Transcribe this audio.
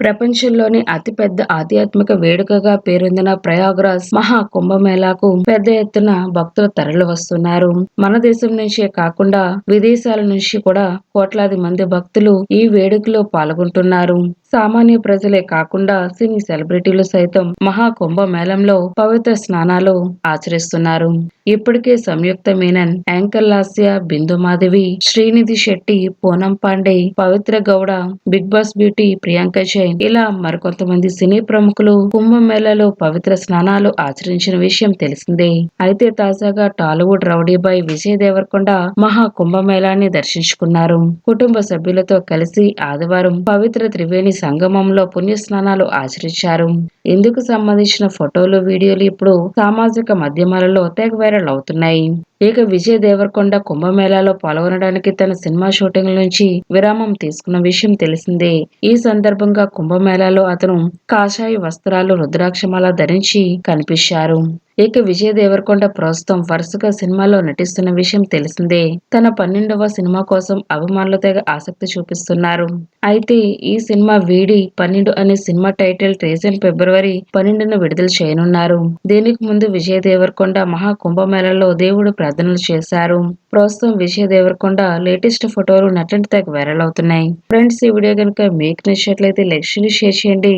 ప్రపంచంలోని అతిపెద్ద ఆధ్యాత్మిక వేడుకగా పేరొందిన ప్రయాగ్రాజ్ మహా కుంభమేళాకు పెద్ద ఎత్తున భక్తులు తరలి వస్తున్నారు. మన దేశం నుంచే కాకుండా విదేశాల నుంచి కూడా కోట్లాది మంది భక్తులు ఈ వేడుకలో పాల్గొంటున్నారు. సామాన్య ప్రజలే కాకుండా సినీ సెలబ్రిటీలు సైతం మహాకుంభమేళంలో పవిత్ర స్నానాలు ఆచరిస్తున్నారు. ఇప్పటికే Samyuktha Menon anchor Lasya Bindu Madhavi Srinidhi Shetty Poonam Pandey Pavithra Gowda Bigg Boss beauty Priyanka Jain ఇలా మరికొంతమంది సినీ ప్రముఖులు కుంభమేళలో పవిత్ర స్నానాలు ఆచరించిన విషయం తెలిసిందే. అయితే తాజాగా Tollywood rowdy boy Vijay Deverakonda మహా కుంభమేళాన్ని దర్శించుకున్నారు. కుటుంబ సభ్యులతో కలిసి ఆదివారం పవిత్ర త్రివేణి సంగమంలో పుణ్య స్నానాలు ఆచరించారు. ఇందుకు సంబంధించిన ఫోటోలు వీడియోలు ఇప్పుడు సామాజిక మాధ్యమాలలో తెగ వైరల్ అవుతున్నాయి. ఇక విజయ్ దేవరకొండ కుంభమేళాలో పాల్గొనడానికి తన సినిమా షూటింగ్ నుంచి విరామం తీసుకున్న విషయం తెలిసిందే. ఈ సందర్భంగా కుంభమేళాలో అతను కాషాయ వస్త్రాలు రుద్రాక్షమాల ధరించి కనిపించారు. ఇక విజయ్ దేవరకొండ ప్రస్తుతం వరుసగా సినిమాలో నటిస్తున్న విషయం తెలిసిందే. తన పన్నెండవ సినిమా కోసం అభిమానులు తెగ ఆసక్తి చూపిస్తున్నారు. అయితే ఈ సినిమా వీడి పన్నెండు అనే సినిమా టైటిల్ రీసెంట్ ఫిబ్రవరి పన్నెండున విడుదల చేయనున్నారు. దీనికి ముందు విజయ్ దేవరకొండ మహా కుంభమేళలో దేవుడు ప్రార్థనలు చేశారు. ప్రస్తుతం విజయ్ దేవరకొండ లేటెస్ట్ ఫోటోలు నటంటి తెగ వైరల్ అవుతున్నాయి. ఫ్రెండ్స్ ఈ వీడియో కనుక మీకు నచ్చినట్లయితే లైక్ షేర్ చేయండి.